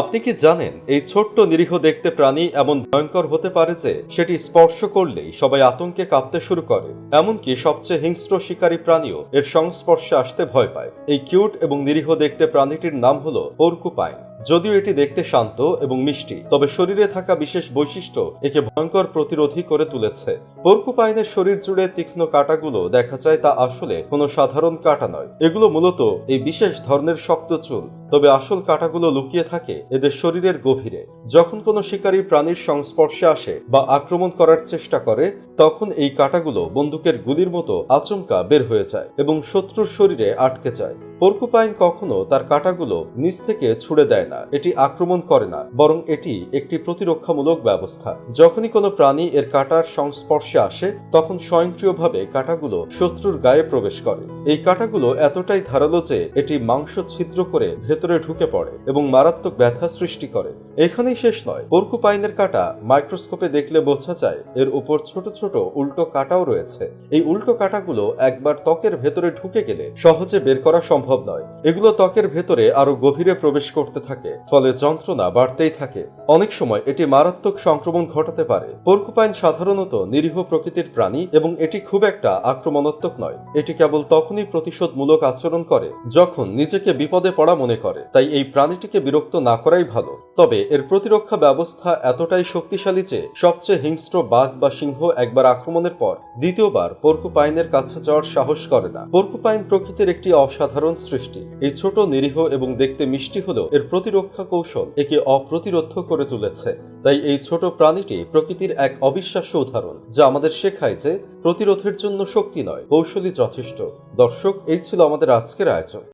আপনি কি জানেন, এই ছোট্ট নিরীহ দেখতে প্রাণী এমন ভয়ঙ্কর হতে পারে যে, সেটি স্পর্শ করলেই সবাই আতঙ্কে কাঁপতে শুরু করে। এমনকি সবচেয়ে হিংস্র শিকারী প্রাণীও এর সংস্পর্শে আসতে ভয় পায়। এই কিউট এবং নিরীহ দেখতে প্রাণীটির নাম হলো পর্কুপাইন যদিও এটি দেখতে শান্ত এবং মিষ্টি, তবে শরীরে থাকা বিশেষ বৈশিষ্ট্য একে ভয়ঙ্কর প্রতিরোধী করে তুলেছে। পর্কুপাইনের শরীর জুড়ে তীক্ষ্ণ কাঁটাগুলো দেখা যায় তা আসলে কোনো সাধারণ কাঁটা নয়। এগুলো মূলত এই বিশেষ ধরনের শক্ত চুল, তবে আসল কাঁটাগুলো লুকিয়ে থাকে এদের শরীরের গভীরে। যখন কোনো শিকারী প্রাণীর সংস্পর্শে আসে বা আক্রমণ করার চেষ্টা করে, তখন এই কাঁটাগুলো বন্দুকের গুলির মতো আচমকা বের হয়ে যায় এবং শত্রুর শরীরে আটকে যায়। পর্কুপাইন কখনো তার কাঁটাগুলো নিচ থেকে ছুড়ে দেয় না। এটি আক্রমণ করে না, বরং এটি একটি প্রতিরক্ষামূলক ব্যবস্থা। যখনই কোনো প্রাণী এর কাঁটার সংস্পর্শে আসে, তখন স্বয়ংক্রিয়ভাবে কাঁটাগুলো শত্রুর গায়ে প্রবেশ করে। এই কাঁটাগুলো এতটাই ধারালো যে এটি মাংস ছিদ্র করে ভেতরে ঢুকে পড়ে এবং মারাত্মক ব্যথা সৃষ্টি করে। এখানেই শেষ নয়। পর্কুপাইনের কাঁটা মাইক্রোস্কোপে দেখলে বোঝা যায় এর উপর ছোট ছোট উল্টো কাঁটাও রয়েছে। এই উল্টো কাঁটাগুলো একবার ত্বকের ভেতরে ঢুকে গেলে সহজে বের করা সম্ভব নয়। এগুলো ত্বকের ভেতরে আরও গভীরে প্রবেশ করতে থাকে, ফলে যন্ত্রণা বাড়তেই থাকে। অনেক সময় এটি মারাত্মক সংক্রমণ ঘটাতে পারে। পর্কুপাইন সাধারণত নিরীহ প্রকৃতির প্রাণী এবং এটি খুব একটা আক্রমণাত্মক নয়। এটি কেবল তখনই প্রতিশোধমূলক আচরণ করে, যখন নিজেকে বিপদে পড়া মনে করে। তাই এই প্রাণীটিকে বিরক্ত না করাই ভালো। তবে এর প্রতিরক্ষা ব্যবস্থা এতটাই শক্তিশালী যে, সবচেয়ে হিংস্র বাঘ বা সিংহ একবার আক্রমণের পর, দ্বিতীয়বার পর্কুপাইনের কাছে যাওয়ার সাহস করে না। পর্কুপাইন প্রকৃতির একটি অসাধারণ সৃষ্টি। এই ছোট, নিরীহ এবং দেখতে মিষ্টি হলেও এর প্রতিরক্ষা কৌশল একে অপ্রতিরোধ করে তুলেছে। তাই এই ছোট প্রাণীটি প্রকৃতির এক অবিশ্বাস্য উদাহরণ, যা আমাদের শেখায় যে প্রতিরোধের জন্য শক্তি নয়, কৌশলই যথেষ্ট। দর্শক, এই ছিল আমাদের আজকের আয়োজন।